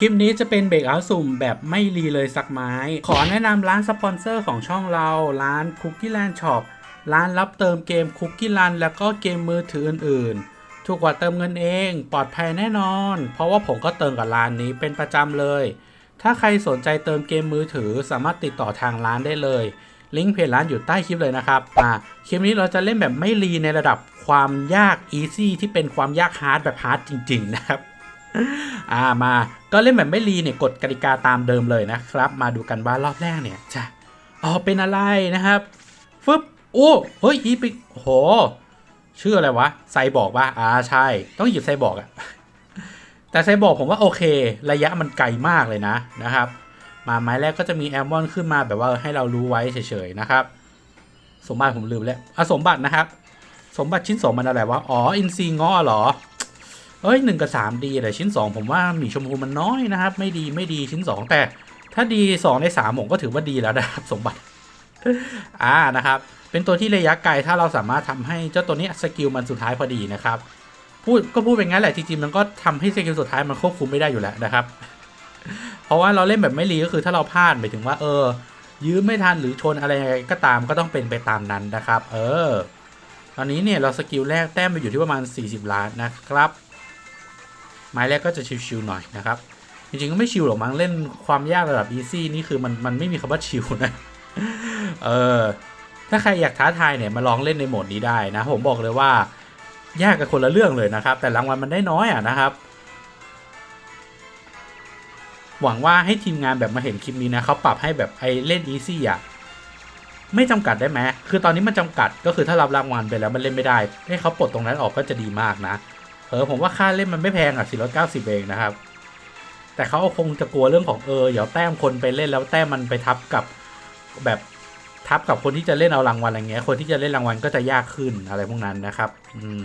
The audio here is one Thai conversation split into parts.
คลิปนี้จะเป็นเบรกเอาสุ่มแบบไม่รีเลยสักไม้ ขอแนะนำร้านสปอนเซอร์ของช่องเรา ร้าน Cookie Land Shop ร้านรับเติมเกม Cookie Land แล้วก็เกมมือถืออื่นๆ ถูกกว่าเติมเงินเอง ปลอดภัยแน่นอน เพราะว่าผมก็เติมกับร้านนี้เป็นประจำเลย ถ้าใครสนใจเติมเกมมือถือสามารถติดต่อทางร้านได้เลย ลิงก์เพจร้านอยู่ใต้คลิปเลยนะครับ อ่า คลิปนี้เราจะเล่นแบบไม่รีในระดับความยาก easy ที่เป็นความยากฮาร์ดแบบฮาร์ดจริงๆนะครับ อ่ามาก็เล่นแบบไม่รีเนี่ยกฎกติกาตามเดิมเลยนะครับ มาดูกันว่ารอบแรกเนี่ยจะอ๋อเป็นอะไรนะครับฟึบโอ้เฮ้ยอีปิโหชื่ออะไรวะไซบอกว่าอ่าใช่ ต้องหยิบไซบอกอะแต่ไซบอกผมว่าโอเค ระยะมันไกลมากเลยนะนะครับ มาไม้แรกก็จะมีแอลมอนขึ้นมาแบบว่าให้เรารู้ไว้เฉยๆนะครับ สมบัติผมลืมแล้วอะสมบัตินะครับ สมบัติชิ้นสองมันอะไรวะอ๋ออินซีง้อเหรอ เอ้ยหนึ่งกับสามดีแต่ชิ้นสองผมว่าหมีชมพูมันน้อยนะครับ ไม่ดีไม่ดีชิ้นสองแต่ถ้าดีสองในสามผมก็ถือว่าดีแล้วนะครับสมบัติอ่านะครับ เป็นตัวที่ระยะไกลถ้าเราสามารถทำให้เจ้าตัวนี้สกิลมันสุดท้ายพอดีนะครับพูดก็พูดเป็นงั้นแหละจริงๆมันก็ทำให้สกิลสุดท้ายมันควบคุมไม่ได้อยู่แล้วนะครับ เพราะว่าเราเล่นแบบไม่รีก็คือถ้าเราพลาดหมายถึงว่า เออ ยื้อไม่ทันหรือชนอะไรยังไงก็ตามก็ต้องเป็นไปตามนั้นนะครับ เออ ตอนนี้เนี่ยเราสกิลแรกแต้มไปอยู่ที่ประมาณ 40 ล้านนะครับ ไม้แรกก็จะชิวๆหน่อยนะครับ จริงๆก็ไม่ชิวหรอกมั้งเล่นความยากระดับ easy นี่คือมันมันไม่มีคำว่าชิวนะเออถ้าใครอยากท้าทายเนี่ยมาลองเล่นในโหมดนี้ได้นะ ผมบอกเลยว่ายากกับคนละเรื่องเลยนะครับ แต่รางวัลมันได้น้อยอะนะครับ หวังว่าให้ทีมงานแบบมาเห็นคลิปนี้นะเขาปรับให้แบบไอเล่น easy อะไม่จำกัดได้ไหมคือตอนนี้มันจำกัดก็คือถ้ารับรางวัลไปแล้วมันเล่นไม่ได้ ให้เขาปลดตรงนั้นออกก็จะดีมากนะ เออผมว่าค่าเล่นมันไม่แพงอะ490 เองนะครับ แต่เขาคงจะกลัวเรื่องของเออเดี๋ยวแต้มคนไปเล่นแล้วแต้มมันไปทับกับแบบทับกับคนที่จะเล่นเอารางวัลอะไรเงี้ย คนที่จะเล่นรางวัลก็จะยากขึ้นอะไรพวกนั้นนะครับ อืม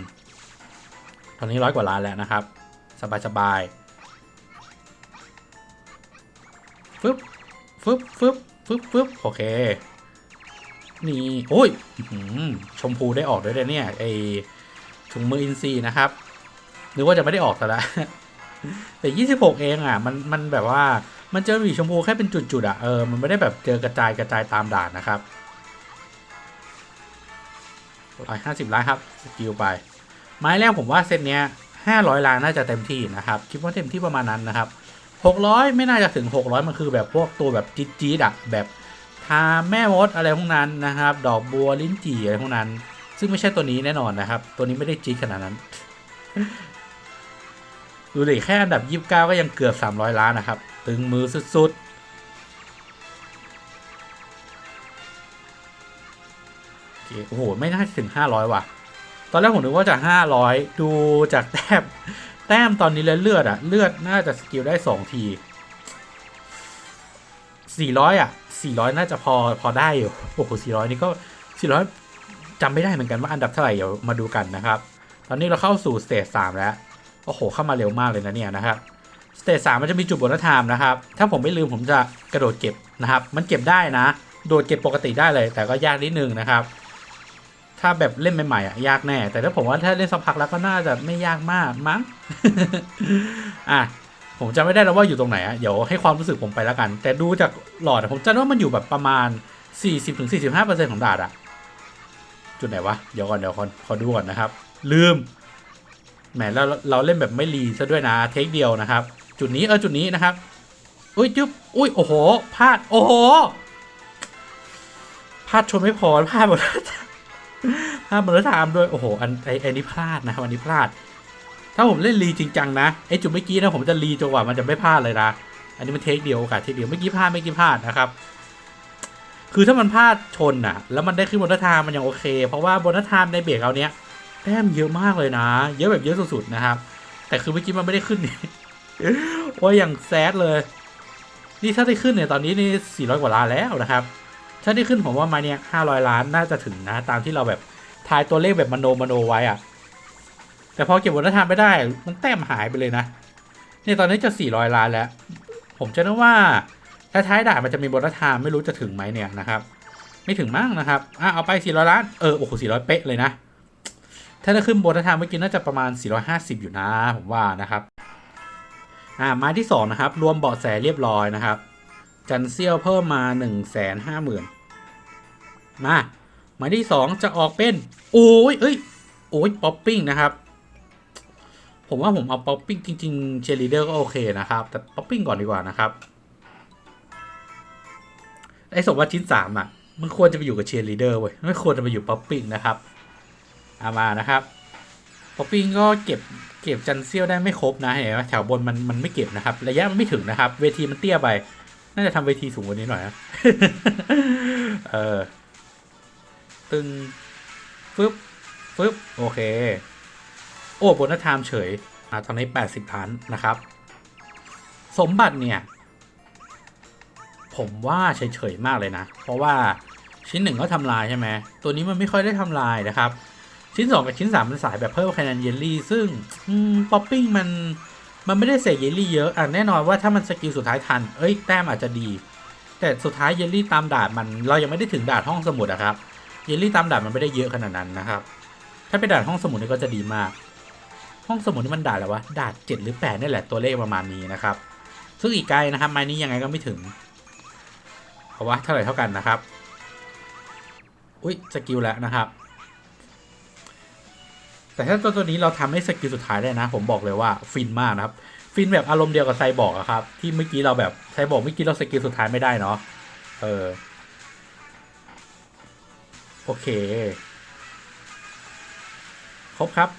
ตอนนี้ร้อยกว่าล้านแล้วนะครับ สบายสบายฟึบฟึบฟึบฟึบฟึบโอเค นี่โอ้ยชมพูได้ออกด้วยเนี่ยไอถุงมืออินซีนะครับ นึกว่าจะไม่ได้ออกซะแล้วแต่26เองอะมันมันแบบว่ามันเจอหวีชมพูแค่เป็นจุดๆอะเออมันไม่ได้แบบเจอกระจายกระจายตามด่านนะครับร้อยห้าสิบล้านครับสกิลไป ไม้แรกผมว่าเซตเนี้ยห้าร้อยล้านน่าจะเต็มที่นะครับคิดว่าเต็มที่ประมาณนั้นนะครับหกร้อยไม่น่าจะถึงหกร้อยมันคือแบบพวกตัวแบบจี๊ดจี๊ดอะแบบทาแม่มดอะไรพวกนั้นนะครับ ดอกบัวลิ้นจี่อะไรพวกนั้น ซึ่งไม่ใช่ตัวนี้แน่นอนนะครับ ตัวนี้ไม่ได้จี๊ดขนาดนั้น ดูดิแค่อันดับ 29 ก็ยังเกือบ 300 ล้านนะครับ ตึงมือสุดๆ โอ้โห ไม่น่าถึง 500 ว่ะ ตอนแรกผมนึกว่าจะ 500 ดูจากแต้ม แต้มตอนนี้แล้วเลือดอะเลือดน่าจะสกิลได้ 2 ที 400 อะ 400 น่าจะพอพอได้อยู่ โอ้โห 400 นี่ก็ 400จำไม่ได้เหมือนกันว่าอันดับเท่าไหร่เดี๋ยวมาดูกันนะครับ ตอนนี้เราเข้าสู่สเตจ3แล้ว โอ้โห เข้ามาเร็วมากเลยนะเนี่ยนะครับสเตจสามมันจะมีจุดบนไทม์นะครับ ถ้าผมไม่ลืมผมจะกระโดดเก็บนะครับ มันเก็บได้นะ โดดเก็บปกติได้เลย แต่ก็ยากนิดนึงนะครับ ถ้าแบบเล่นใหม่ๆอะยากแน่ แต่ถ้าผมว่าถ้าเล่นสักพักแล้วก็น่าจะไม่ยากมากมั้ง อะ ผมจะไม่ได้แล้วว่าอยู่ตรงไหนอะ เดี๋ยวให้ความรู้สึกผมไปแล้วกัน แต่ดูจากหลอดผมจำว่ามันอยู่แบบประมาณ 40-45%ของดาดอะจุดไหนวะ เดี๋ยวก่อนเดี๋ยวขอขอดูก่อนนะครับ ลืม แหมเราเราเล่นแบบไม่รีซะด้วยนะเทคเดียวนะครับ จุดนี้เออจุดนี้นะครับอุ้ยจุ๊บอุ้ยโอ้โหพลาดโอ้โหพลาดชนไม่พอพลาดหมดพลาดหมดแล้วถามด้วยโอ้โหอันไอไอนี้พลาดนะครับอันนี้พลาด ถ้าผมเล่นรีจริงจังนะไอจุดเมื่อกี้นะผมจะรีจนกว่ามันจะไม่พลาดเลยนะอันนี้มันเทคเดียวโอกาสเทคเดียวเมื่อกี้พลาดเมื่อกี้พลาดนะครับคือถ้ามันพลาดชนอะ แล้วมันได้ขึ้นบนทางมันยังโอเค เพราะว่าบนทางในเบรกเอาเนี้ย แต้มเยอะมากเลยนะ เยอะแบบเยอะสุดๆนะครับ แต่คือเมื่อกี้มันไม่ได้ขึ้นนี่โอ้ยอย่างแซดเลย นี่ถ้าได้ขึ้นเนี่ยตอนนี้นี่ 400 กว่าล้านแล้วนะครับ ถ้าได้ขึ้นผมว่ามาเนี่ย500 ล้านน่าจะถึงนะ ตามที่เราแบบทายตัวเลขแบบมโนมโนไว้อะแต่พอเก็บวัฒนธรรมไม่ได้ มันแต้มหายไปเลยนะเนี่ยตอนนี้จะ 400 ล้านแล้ว ผมจะนึกว่าถ้าท้ายด่านมันจะมีบนธรรมไม่รู้จะถึงไหมเนี่ยนะครับ ไม่ถึงมั้งนะครับอะเอาไป 400 ล้าน เออโอ้โห400 เป๊ะเลยนะ ถ้าจะขึ้นบนทางเมื่อกี้น่าจะประมาณ 450 อยู่นะผมว่านะครับอ่าไม้ที่สองนะครับ รวมเบาะแสเรียบร้อยนะครับ จันเซียวเพิ่มมาหนึ่งแสนห้าหมาที่สองจะออกเป็นโอ้ยเอ้ยโอ้ยป๊อปปิ้งนะครับ ผมว่าผมเอาป๊อปปิ้งจริงๆเชลีเดอร์ก็โอเคนะครับ แต่ป๊อปปิ้งก่อนดีกว่านะครับไอ้สมบัติชิ้นสามอะมันควรจะไปอยู่กับเชียร์ลีเดอร์เว้ยไม่ควรจะไปอยู่ป๊อปปิ้งนะครับ อามานะครับป๊อปปิ้งก็เก็บเก็บจันเซียวได้ไม่ครบนะเห็นไหมแถวบนมันมันไม่เก็บนะครับ ระยะมันไม่ถึงนะครับ เวทีมันเตี้ยไป น่าจะทำเวทีสูงกว่านี้หน่อยนะเออตึงฟึบฟึบโอเค โอ้โบนัสไทม์เฉยอ่าตอนนี้ 80ล้านนะครับ สมบัติเนี่ย ผมว่าเฉยๆมากเลยนะ เพราะว่าชิ้นหนึ่งก็ทำลายใช่ไหมตัวนี้มันไม่ค่อยได้ทำลายนะครับ ชิ้น 2 กับชิ้น3มันสายแบบเพิ่มคะแนนเยลลี่ ซึ่งป๊อปปิ้งมันมันไม่ได้เสกเยลลี่เยอะอะแน่นอนว่าถ้ามันสกิลสุดท้ายทัน เอ้ยแต้มอาจจะดี แต่สุดท้ายเยลลี่ตามดาดมันเรายังไม่ได้ถึงดาดห้องสมุดอะครับเยลลี่ตามดาดมันไม่ได้เยอะขนาดนั้นนะครับ ถ้าเป็นดาดห้องสมุดนี่ก็จะดีมาก ห้องสมุดนี่มันดาดอะไรวะดาดเจ็ดหรือแปดนี่แหละตัวเลขประมาณนี้นะครับซึ่งอีกไกลนะครับไม้นี้ยังไงก็ไม่ถึงเพราะว่าเท่าไหร่เท่ากันนะครับ อุ้ยสกิลแล้วนะครับ แต่ถ้าตัวตัวนี้เราทำให้สกิลสุดท้ายได้นะ ผมบอกเลยว่าฟินมากนะครับ ฟินแบบอารมณ์เดียวกับไซบอร์กอะครับ ที่เมื่อกี้เราแบบไซบอร์กเมื่อกี้เราสกิลสุดท้ายไม่ได้เนาะเออโอเค ครบครับ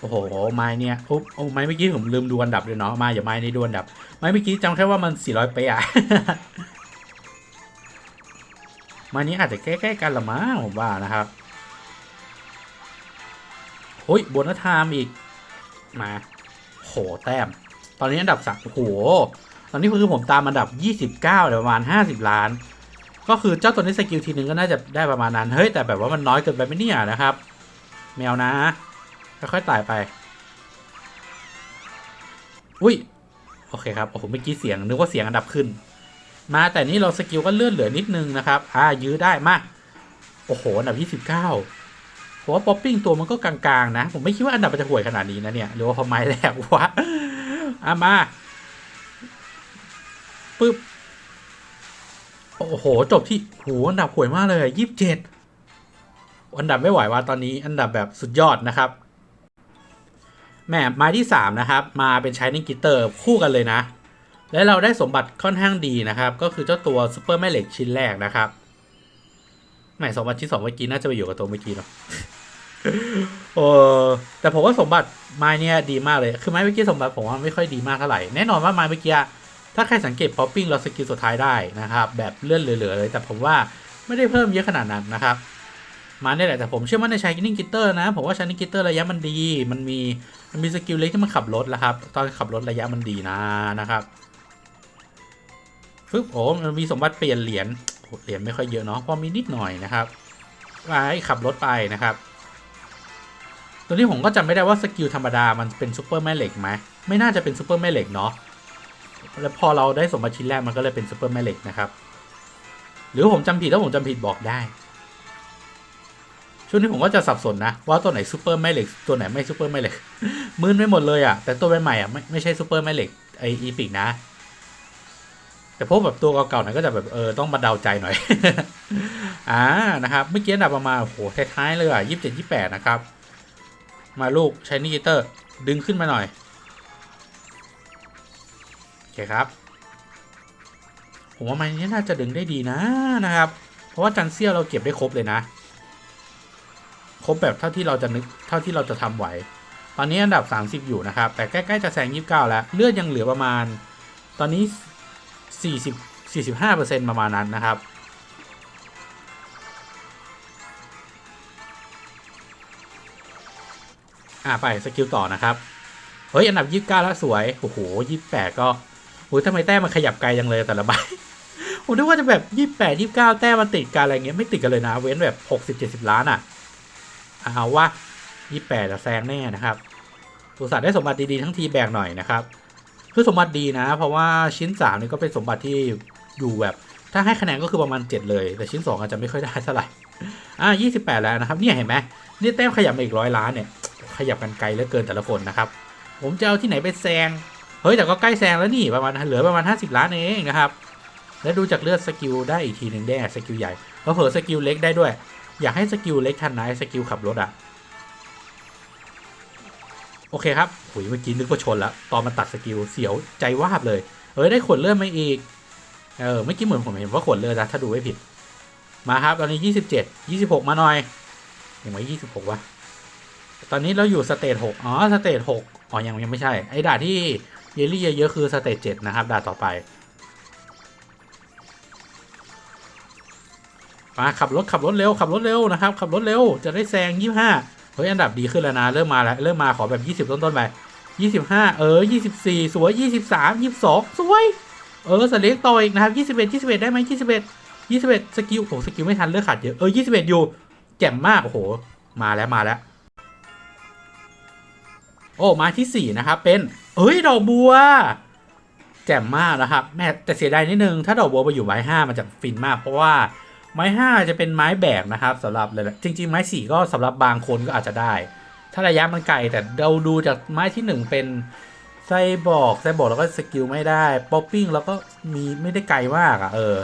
โอ้โห ไม้เนี่ยอุ๊บโอ้ไม้เมื่อกี้ผมลืมดูอันดับเลยเนาะมาอย่าไม้นี้ดูอันดับ ไม้เมื่อกี้จำแค่ว่ามัน 400เป๊ะอะ ม้นี้อาจจะใกล้ๆกันละมั้งผมว่านะครับโอ้ยบนัสไทม์อีก มาโหแต้ม ตอนนี้อันดับสามโหตอนนี้คือผมตามอันดับ 29เดี๋ยวประมาณ 50 ล้าน ก็คือเจ้าตัวนี้สกิลทีนึงก็น่าจะได้ประมาณนั้น เฮ้ยแต่แบบว่ามันน้อยเกินไปไหมเนี่ยนะครับ แมวนะ ค่อยๆไต่ไป อุ้ยโอเคครับ โอ้โหเมื่อกี้เสียงนึกว่าเสียงอันดับขึ้น มาแต่นี่เราสกิลก็เลื่อนเหลือนิดนึงนะครับ อ่า ยื้อได้มากโอ้โห อันดับ29ผมว่าป๊อปปิ้งตัวมันก็กลางๆนะ ผมไม่คิดว่าอันดับมันจะห่วยขนาดนี้นะเนี่ย หรือว่าพอไม้แรกวะอะมาปึ๊บ โอ้โห จบที่โหอันดับห่วยมากเลยยี่สิบเจ็ดอันดับไม่ไหวว่าตอนนี้อันดับแบบสุดยอดนะครับแหม่ไม้ที่3นะครับ มาเป็นชายนิกิเตอร์คู่กันเลยนะ และเราได้สมบัติค่อนข้างดีนะครับ ก็คือเจ้าตัวซูเปอร์แม่เหล็กชิ้นแรกนะครับหม่สมบัติที่สองเมื่อกี้น่าจะไปอยู่กับตัวเมื่อกี้เนาะโอ้แต่ผมว่าสมบัติไม้เนี่ยดีมากเลย คือไม้เมื่อกี้สมบัติผมว่าไม่ค่อยดีมากเท่าไหร่ แน่นอนว่าไม้เมื่อกี้ ถ้าใครสังเกตป๊อปปิ้งเราสกิลสุดท้ายได้นะครับ แบบเลื่อนเหลือๆเลย แต่ผมว่าไม่ได้เพิ่มเยอะขนาดนั้นนะครับ มาเนี่ยแหละ แต่ผมเชื่อมั่นในชายกินนิ่งกิตเตอร์นะ ผมว่าชายนิ่งกิตเตอร์ระยะมันดี มันมี มันมีสกิลเล็กที่มันขับรถแล้วครับ ตอนขับรถระยะมันดีนะนะครับ ฟึบโอ้มันมีสมบัติเปลี่ยนเหรียญเหรียญไม่ค่อยเยอะเนาะพอมีนิดหน่อยนะครับไปขับรถไปนะครับ ตัวนี้ผมก็จำไม่ได้ว่าสกิลธรรมดามันเป็นซูเปอร์แม่เหล็กไหมไม่น่าจะเป็นซูเปอร์แม่เหล็กเนาะแล้วพอเราได้สมบัติชิ้นแรกมันก็เลยเป็นซูเปอร์แม่เหล็กนะครับ หรือผมจำผิดถ้าผมจำผิดบอกได้ ช่วงนี้ผมก็จะสับสนนะ ว่าตัวไหนซูเปอร์แม่เหล็กตัวไหนไม่ซูเปอร์แม่เหล็กมืนไม่หมดเลยอะแต่ตัวใหม่ๆอะไม่ไม่ใช่ซูเปอร์แม่เหล็กไออีพิกนะ แต่พวกแบบตัวเก่าๆหน่อยก็จะแบบเออต้องมาเดาใจหน่อย อ่านะครับเมื่อกี้อันดับประมาณโอ้โหท้ายๆเลยอะยี่สิบเจ็ดยี่แปดนะครับ มาลูกใช้นิกิเตอร์ดึงขึ้นมาหน่อยโอเคครับ ผมว่ามันนี้น่าจะดึงได้ดีนะนะครับ เพราะว่าจันเซียเราเก็บได้ครบเลยนะ ครบแบบเท่าที่เราจะนึกเท่าที่เราจะทำไหว ตอนนี้อันดับ 30 อยู่นะครับ แต่ใกล้ๆจะแซง29 แล้ว เลือดยังเหลือประมาณ ตอนนี้ 40 45%ประมาณนั้นนะครับ อ่าไปสกิลต่อนะครับ เฮ้ย อันดับ 29 แล้วสวย โอ้โห 28 ก็โอ้ยทำไมแต้มมันขยับไกลจังเลยแต่ละใบผมนึกว่าจะแบบ28 29แต้มมันติดกันอะไรเงี้ยไม่ติดกันเลยนะ เว้นแบบ60 70ล้านอะเอาว่า28จะแซงแน่นะครับอุส่าห์ได้สมบัติดีๆทั้งทีแบกหน่อยนะครับ คือสมบัติดีนะ เพราะว่าชิ้น3นี่ก็เป็นสมบัติที่อยู่แบบ ถ้าให้คะแนนก็คือประมาณ 7 เลย แต่ชิ้น 2 อาจจะไม่ค่อยได้เท่าไหร่อ่า28 แล้วนะครับ เนี่ยเห็นไหมนี่แต้มขยับมาอีกร้อยล้านเนี่ย ขยับกันไกลเหลือเกินแต่ละคนนะครับ ผมจะเอาที่ไหนไปแซง เฮ้ยแต่ก็ใกล้แซงแล้วนี่ประมาณเหลือประมาณ 50 ล้านเองนะครับ แล้วดูจากเลือดสกิลได้อีกทีหนึ่งได้สกิลใหญ่เพอเผอสกิลเล็กได้ด้วย อยากให้สกิลเล็กทันนะไอ้สกิลขับรถอะ โอเคครับหุยเมื่อกี้นึกว่าชนแล้ว ตอนมันตัดสกิลเสียวใจวาบเลย เอ้ยได้ขวดเลือดมาอีก เออเมื่อกี้เหมือนผมเห็นว่าขวดเลือดนะถ้าดูไม่ผิด มาครับ ตอนนี้ยี่สิบเจ็ดยี่สิบหกมาหน่อยยังไม่ยี่สิบหกวะ ตอนนี้เราอยู่สเตจหกอ๋อสเตจหกอ๋อยังยังไม่ใช่ ไอ้ด่าที่เยลลี่เยอะๆคือสเตจเจ็ดนะครับด่าต่อไป มาขับรถขับรถเร็วขับรถเร็วนะครับขับรถเร็วจะได้แซงยี่ห้า เฮ้ยอันดับดีขึ้นแล้วนะ เริ่มมาแล้วเริ่มมาขอแบบยี่สิบต้นๆไปยี่สิบห้าเออยี่สิบสี่สวยยี่สิบสามยี่สิบสองสวย เออสเล็กต่ออีกนะครับยี่สิบเอ็ดยี่สิบเอ็ดได้ไหมยี่สิบเอ็ดยี่สิบเอ็ดสกิลโอ้สกิลไม่ทันเลือกขาดเยอะ เออยี่สิบเอ็ดอยู่ แจ่มมาก โอ้โห มาแล้วมาแล้ว โอ้มาที่สี่นะครับ เป็น เอ้ย ดอกบัว แจ่มมากนะครับ แม่แต่เสียดายนิดนึง ถ้าดอกบัวไปอยู่ไม้ห้ามันจะฟินมากเพราะว่า ไม้ห้าจะเป็นไม้แบกนะครับสำหรับเลยจริง ๆ ไม้สี่ก็สำหรับบางคนก็อาจจะได้ ถ้าระยะมันไกลแต่เราดูจากไม้ที่หนึ่งเป็นไซบอร์กไซบอร์กแล้วก็สกิลไม่ได้ป๊อปปิ้งแล้วก็มีไม่ได้ไกลมากอะ่ะเออ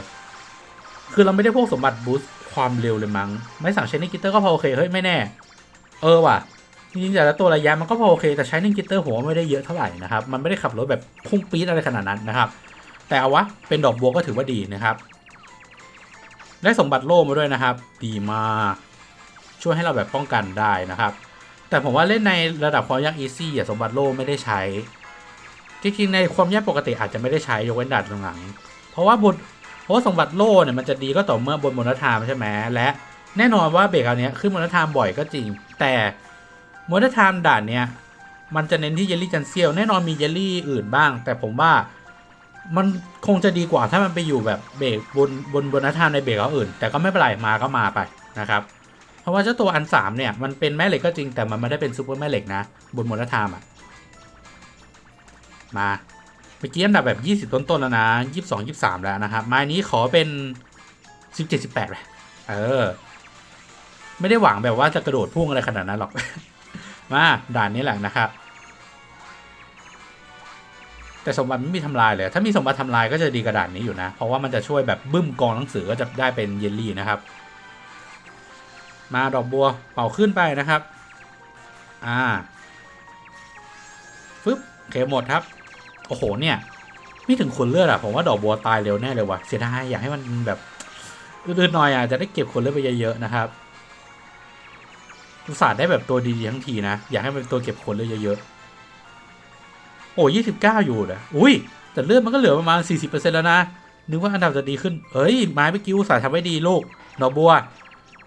คือเราไม่ได้พวกสมบัติบูสต์ความเร็วเลยมั้งไม้สั่งเชนนิ่งกิตเตอร์ก็พอโอเคเฮ้ยไม่แน่ เออว่ะจริงๆแต่ละตัวระยะมันก็พอโอเค แต่ใช้นิ่งกิตเตอร์หัวไม่ได้เยอะเท่าไหร่นะครับ มันไม่ได้ขับรถแบบพุ่งปี๊ดอะไรขนาดนั้นนะครับ แต่เอาวะเป็นดอกบัวก็ถือว่าดีนะครับ ได้สมบัติโล่มาด้วยนะครับ ดีมากช่วยให้เราแบบป้องกันได้นะครับ แต่ผมว่าเล่นในระดับความยากอีซี่อะสมบัติโล่ไม่ได้ใช้ จริงๆในความยากปกติอาจจะไม่ได้ใช้ยกเว้นดัดหลังเพราะว่าบนเพราะว่าสมบัติโล่เนี่ยมันจะดีก็ต่อเมื่อบนมนทามใช่ไหมและแน่นอนว่าเบรกอันเนี้ยขึ้นมนทามบ่อยก็จริง แต่มนทามด่านเนี้ยมันจะเน้นที่เยลลี่จันเซียวแน่นอนมีเยลลี่อื่นบ้าง แต่ผมว่า มันคงจะดีกว่าถ้ามันไปอยู่แบบเบรกบนบนบนมนทามในเบรกเอาอื่น แต่ก็ไม่เป็นไรมาก็มาไปนะครับเพราะว่าเจ้าตัวอันสามเนี่ยมันเป็นแม่เหล็กก็จริงแต่มันไม่ได้เป็นซูเปอร์แม่เหล็กนะ บนมนทามอะมาเมื่อกี้อันดับแบบ 20 ต้นๆแล้วนะ 22 23 แล้วนะครับไม้นี้ขอเป็น 17 18เลยเออ ไม่ได้หวังแบบว่าจะกระโดดพุ่งอะไรขนาดนั้นหรอก มาด่านนี้แหละนะครับ แต่สมบัติไม่มีทำลายเลย ถ้ามีสมบัติทำลายก็จะดีกระดานนี้อยู่นะ เพราะว่ามันจะช่วยแบบบึ้มกองหนังสือก็จะได้เป็นเยลลี่นะครับ มาดอกบัวเป่าขึ้นไปนะครับ อ่าฟึบเคหมดครับ โอ้โหเนี่ย ไม่ถึงคนเลือดอะผมว่าดอกบัวตายเร็วแน่เลยว่ะ เสียดายอยากให้มันแบบอื่นๆหน่อยอะจะได้เก็บคนเลือดไปเยอะๆนะครับอุตส่าห์ได้แบบตัวดีๆทั้งทีนะ อยากให้มันเป็นตัวเก็บคนเลือดเยอะๆ โอ้ยี่สิบเก้าอยู่นะอุ้ย แต่เลือดมันก็เหลือประมาณสี่สิบเปอร์เซ็นต์แล้วนะ นึกว่าอันดับจะดีขึ้น เอ้ย ไม้เมื่อกี้อุตส่าห์ทำไว้ดีลูกดอบัว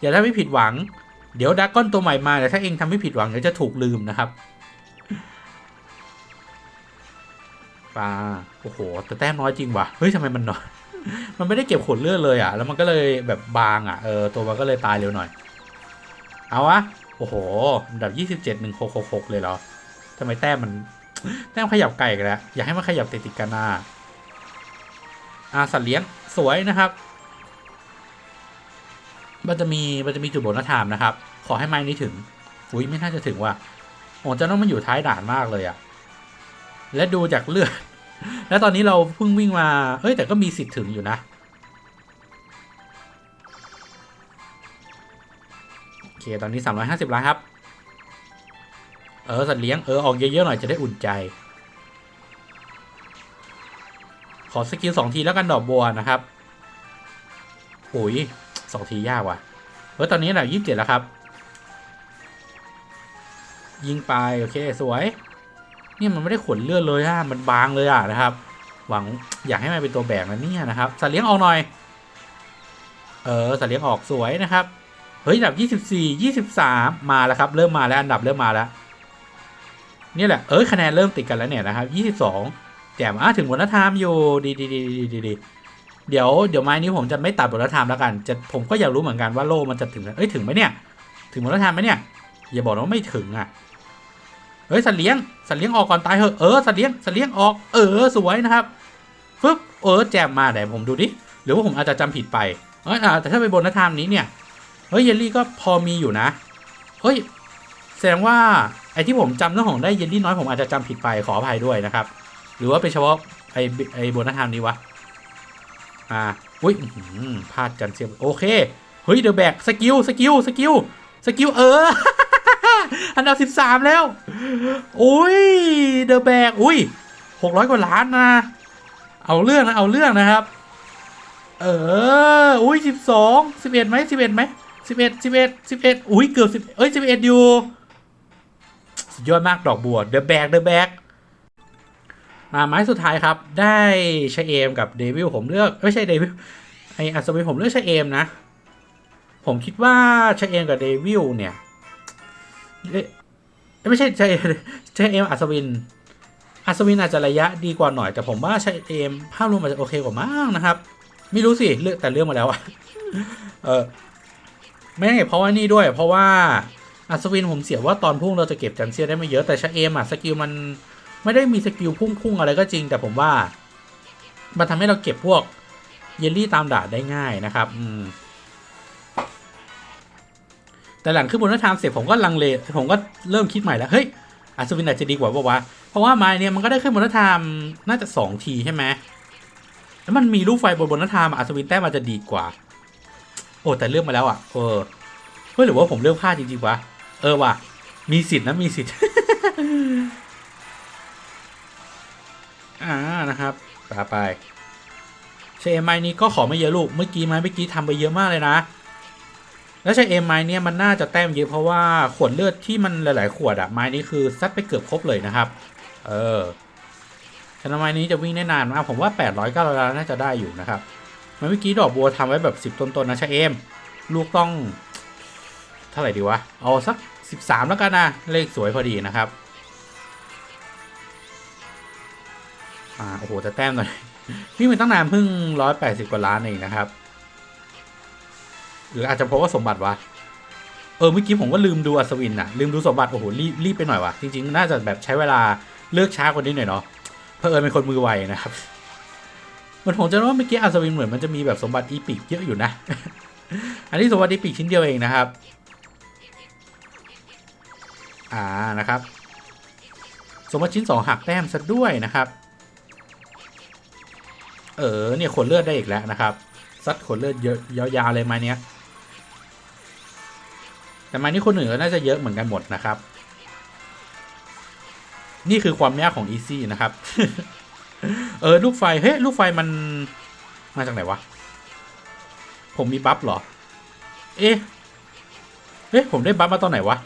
อย่าได้ไม่ผิดหวัง เดี๋ยวดักก้อนตัวใหม่มาเดี๋ยวถ้าเองทำไม่ผิดหวังเดี๋ยวจะถูกลืมนะครับปลาโอ้โห แต่แต้มน้อยจริงว่ะ เฮ้ยทำไมมันน้อย มันไม่ได้เก็บขนเลือดเลยอะ แล้วมันก็เลยแบบบางอะ เออ ตัวมันก็เลยตายเร็วหน่อย เอาวะ โอ้โหอันดับยี่สิบเจ็ดหนึ่งหกหกหกเลยเหรอทำไมแต้มมัน แต้มขยับไก่กันแล้ว อยากให้มันขยับติดติดกันน้าอาสัตว์เลี้ยงสวยนะครับ มันจะมีมันจะมีจุดโบนัสไทม์นะครับ ขอให้ไม้นี้ถึง อุ้ยไม่น่าจะถึงว่ะโอ้จะต้องมันอยู่ท้ายด่านมากเลยอะและดูจากเลือด แล้วตอนนี้เราเพิ่งวิ่งมาเอ้ยแต่ก็มีสิทธิ์ถึงอยู่นะโอเคตอนนี้ 350ล้านครับ เออ สัตว์เลี้ยง เออ ออกเยอะๆหน่อยจะได้อุ่นใจ ขอสกิลสองทีแล้วกันดอกบัวนะครับโอ้ยสองทียากว่ะเออตอนนี้แหละยี่สิบเจ็ดแล้วครับ ยิงไป โอเค สวยเนี่ยมันไม่ได้ขนเลือดเลยอะมันบางเลยอะนะครับ หวังอยากให้มันเป็นตัวแบกนะเนี่ยนะครับ สัตว์เลี้ยงออกหน่อย เออ สัตว์เลี้ยงออกสวยนะครับ เฮ้ยอันดับยี่สิบสี่ยี่สิบสามมาแล้วครับ เริ่มมาแล้วอันดับเริ่มมาแล้ว นี่แหละ เอ้ยคะแนนเริ่มติดกันแล้วเนี่ยนะครับยี่สิบสองแจมอะถึงบนนัทมอยู่ดีดีดีดีดีดีเดี๋ยวเดี๋ยวไม้นี้ผมจะไม่ตัดบนนัทมแล้วกัน จะผมก็อยากรู้เหมือนกันว่าโลมันจะถึงเอ้ยถึงไหมเนี่ย ถึงบนนัทมไหมเนี่ย อย่าบอกว่าไม่ถึงอะเฮ้ยสัตว์เลี้ยงสัตว์เลี้ยงออกก่อนตายเหอะเออสัตว์เลี้ยงสัตว์เลี้ยงออก เออสวยนะครับฟึบเออแจมมาแต่ผมดูดิหรือว่าผมอาจจะจำผิดไปเอยอ่าแต่ถ้าไปบนนัทมนี้เนี่ยเฮ้ยเยลลี่ก็พอมีอยู่นะเฮ้ย แสดงว่าไอ้ที่ผมจำเรื่องของได้เยลลี่น้อยผมอาจจะจำผิดไปขออภัยด้วยนะครับ หรือว่าเป็นเฉพาะไอ้ไอ้โบนัสไทม์นี้วะอ่าอุ้ยพลาดกันเสียโอเคเฮ้ยเดอะแบกสกิลสกิลสกิลสกิลเอออันดับสิบสามแล้ว อุ้ยเดอะแบกอุ้ยหกร้อยกว่าล้านนะ เอาเรื่องนะ เอาเรื่องนะครับ เออ อุ้ยสิบสองสิบเอ็ดไหมสิบเอ็ดไหมสิบเอ็ดสิบเอ็ดสิบเอ็ดอุ้ย เกือบสิบเอ้ยสิบเอ็ดอยู่ ยอดมากดอกบัวเดอะแบกเดอะแบกมาไม้สุดท้ายครับ ได้ชเอมกับเดวิลผมเลือกไม่ใช่เดวิลไออัศวินผมเลือกชเอมนะ ผมคิดว่าชเอมกับเดวิลเนี่ยเอ๊ะไม่ใช่ชเอมชเอมอัศวินอัศวินอาจจะระยะดีกว่าหน่อย แต่ผมว่าชเอมภาพรวมอาจจะโอเคกว่ามากนะครับ ไม่รู้สิเลือกแต่เลือกมาแล้วอะเออไม่เพราะว่านี่ด้วย เพราะว่า อัศวินผมเสียว่าตอนพุ่งเราจะเก็บจันเซียได้ไม่เยอะแต่ชาเอมอะสกิลมันไม่ได้มีสกิลพุ่งๆอะไรก็จริง แต่ผมว่า มันทำให้เราเก็บพวกเยลลี่ตามด่านได้ง่ายนะครับ อืมแต่หลังขึ้นบนนักทางเสร็จผมก็ลังเลผมก็เริ่มคิดใหม่แล้วเฮ้ยอัศวินอาจจะดีกว่าปะวะเพราะว่าไม้เนี่ยมันก็ได้ขึ้นบนนักทามน่าจะสองทีใช่ไหมแล้วมันมีลูกไฟบนบนนักทามอัศวินแต้มมันจะดีกว่า โอ้แต่เลือกมาแล้วอะเออเฮ้ยหรือว่าผมเลือกพลาดจริงๆวะ เออว่ะ มีสิทธินะมีสิทธิ์ อ่านะครับตาไปใช่เอมไม้นี้ก็ขอไม่เยอะลูก เมื่อกี้ไม้เมื่อกี้ทำไปเยอะมากเลยนะ แล้วใช่เอมไม้เนี่ยมันน่าจะแต้มเยอะเพราะว่าขวดเลือดที่มันหลาย ๆ ขวดอะไม้นี้คือซัดไปเกือบครบเลยนะครับ เออฉะนั้นไม้นี้จะวิ่งได้นานมากผมว่า 800 900ล้านน่าจะได้อยู่นะครับเมื่อกี้ดอกบัวทำไว้แบบ 10 ต้นๆนะช่เอม ลูกต้อง เท่าไหร่ดีวะ เอาสัก 13 แล้วกันนะ เลขสวยพอดีนะครับ อ่า โอ้โห จะแต้มหน่อยวิ่งไปตั้งนานเพิ่ง 180 กว่าล้านเองนะครับ หรืออาจจะเพราะว่าสมบัติวะ เออ เมื่อกี้ผมก็ลืมดูอัศวินอะลืมดูสมบัติ โอ้โห รีบรีบไปหน่อยวะจริง ๆ น่าจะแบบใช้เวลาเลือกช้ากว่านี้หน่อยเนาะ เพอเอิญเป็นคนมือไวนะครับเหมือนผมจะว่าเมื่อกี้อัศวินเหมือนมันจะมีแบบสมบัติอีพิกเยอะอยู่นะ อันนี้สมบัติอีพิกชิ้นเดียวเองนะครับ อ่านะครับ สมบัติชิ้นสองหักแต้มซะด้วยนะครับ เออเนี่ยขนเลือดได้อีกแล้วนะครับซัดขนเลือดเยอะยาวๆเลยมาเนี้ยแต่มานี้คนอื่นก็น่าจะเยอะเหมือนกันหมดนะครับ นี่คือความยากของ Easy นะครับ เออลูกไฟ เฮ้ยลูกไฟมันมาจากไหนวะ ผมมีบัฟเหรอ เอ๊ะเอ๊ะผมได้บัฟมาตอนไหนวะ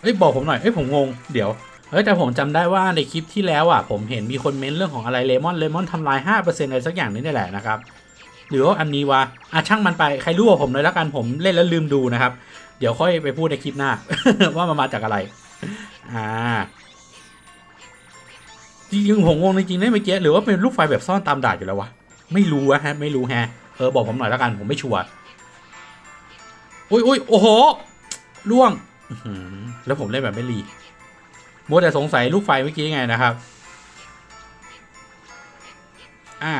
เอ้ยบอกผมหน่อยเอ้ยผมงงเดี๋ยวเฮ้ยแต่ผมจำได้ว่าในคลิปที่แล้วอะผมเห็นมีคนเม้นเรื่องของอะไรเลมอนเลมอนทำลายห้าเปอร์เซ็นต์อะไรสักอย่างนี้นี่แหละนะครับหรือว่าอันนี้วะอะช่างมันไปใครรู้ว่าผมเลยแล้วกันผมเล่นแล้วลืมดูนะครับ เดี๋ยวค่อยไปพูดในคลิปหน้า ว่ามันมาจากอะไรอ่าจริงๆผมงงจริงๆนะเมื่อกี้หรือว่าเป็นลูกไฟแบบซ่อนตามด่านอยู่แล้ววะไม่รู้อะฮะไม่รู้ฮะเออบอกผมหน่อยแล้วกันผมไม่ชัวร์อุ้ยอุ้ยโอ้โหล่วง แล้วผมเล่นแบบไม่รีมัวแต่สงสัยลูกไฟเมื่อกี้ไงนะครับ อ่า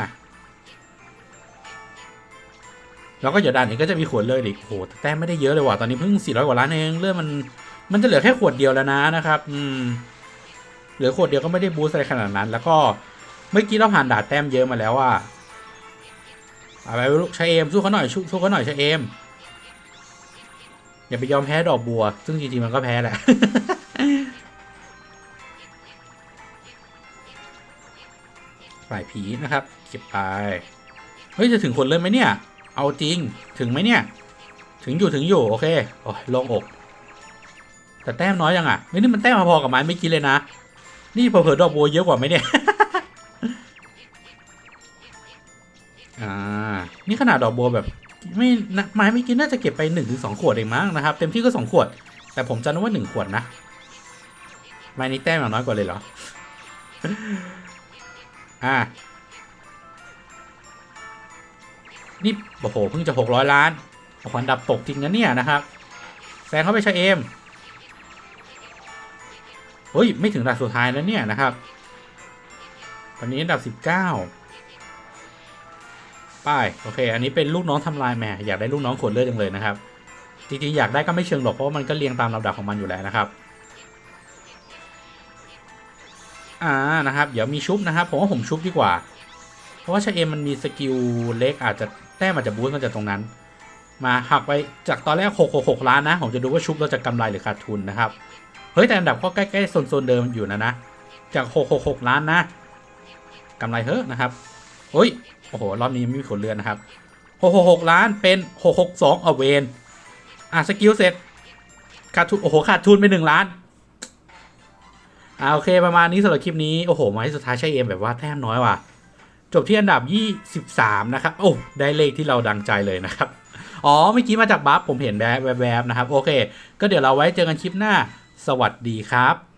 แล้วก็อย่าดันอีกก็จะมีขวดเลือดอีกโหแต้มไม่ได้เยอะเลยว่ะ ตอนนี้เพิ่ง 400 กว่าล้านเองเลือดมัน มันจะเหลือแค่ขวดเดียวแล้วนะนะครับ อืม เหลือขวดเดียวก็ไม่ได้บูสต์อะไรขนาดนั้น แล้วก็เมื่อกี้เราผ่านด่านแต้มเยอะมาแล้วว่าเอาไปลูกชายเอมสู้เขาหน่อยสู้เขาหน่อยชายเอม อย่าไปยอมแพ้ดอกบัว ซึ่งจริงๆมันก็แพ้แหละ ฝ่ายผีนะครับ เก็บไป เฮ้ย จะถึงคนเริ่มไหมเนี่ย เอาจริง ถึงไหมเนี่ย ถึงอยู่ถึงอยู่โอเค โอ้ยโลงอก แต่แต้มน้อยยังอะ ไม่นี่มันแต้มพอๆกับไม้ไม่อกี้เลยนะ นี่เผลอๆดอกบัวเยอะกว่าไหมเนี่ยอ่า นี่ขนาดดอกบัวแบบ ไม่นะไม้ไม่อกินน่าจะเก็บไปหนึ่งถึงสองขวดเองมั้งนะครับ เต็มที่ก็สองขวด แต่ผมจำได้ว่าหนึ่งขวดนะ ไม้นี้แต้มอย่างน้อยกว่าเลยเหรอ อ่า นี่โอ้โหเพิ่งจะหกร้อยล้านโอ้โหอันดับตกจริงนะเนี่ยนะครับแซงเข้าไปชาเอมเฮ้ย ไม่ถึงอันดับสุดท้ายแล้วเนี่ยนะครับ ตอนนี้อันดับสิบเก้า ป้ายโอเค อันนี้เป็นลูกน้องทำลายแม่อยากได้ลูกน้องขวดเลือดจังเลยนะครับจริงๆอยากได้ก็ไม่เชิงหรอกเพราะมันก็เรียงตามลำดับของมันอยู่แล้วนะครับอ่านะครับ เดี๋ยวมีชุบนะครับผมว่าผมชุบดีกว่า เพราะว่าชเอมมันมีสกิลเล็กอาจจะแต้มอาจจะบูสต์มาจากตรงนั้น มาหักไปจากตอนแรก6 6 6ล้านนะ ผมจะดูว่าชุบเราจะกำไรหรือขาดทุนนะครับเฮ้ยแต่อันดับก็ใกล้ๆโซนเดิมอยู่นะนะจาก 6 6 6 ล้านนะกำไรเฮ้อนะครับเฮ้ย โอ้โห รอบนี้ไม่มีขนเรือนนะครับ666ล้านเป็น662เอาเวนอะสกิลเสร็จขาดทุนโอ้โหขาดทุนไปหนึ่งล้านอ่าโอเคประมาณนี้สำหรับคลิปนี้ โอ้โห มาที่สุดท้ายใช่เอมแบบว่าแต้มน้อยว่ะ จบที่อันดับ 23 นะครับ โอ้ ได้เลขที่เราดังใจเลยนะครับ อ๋อเมื่อกี้มาจากบัฟผมเห็นแบบแบบๆนะครับ โอเค ก็เดี๋ยวเราไว้เจอกันคลิปหน้า สวัสดีครับ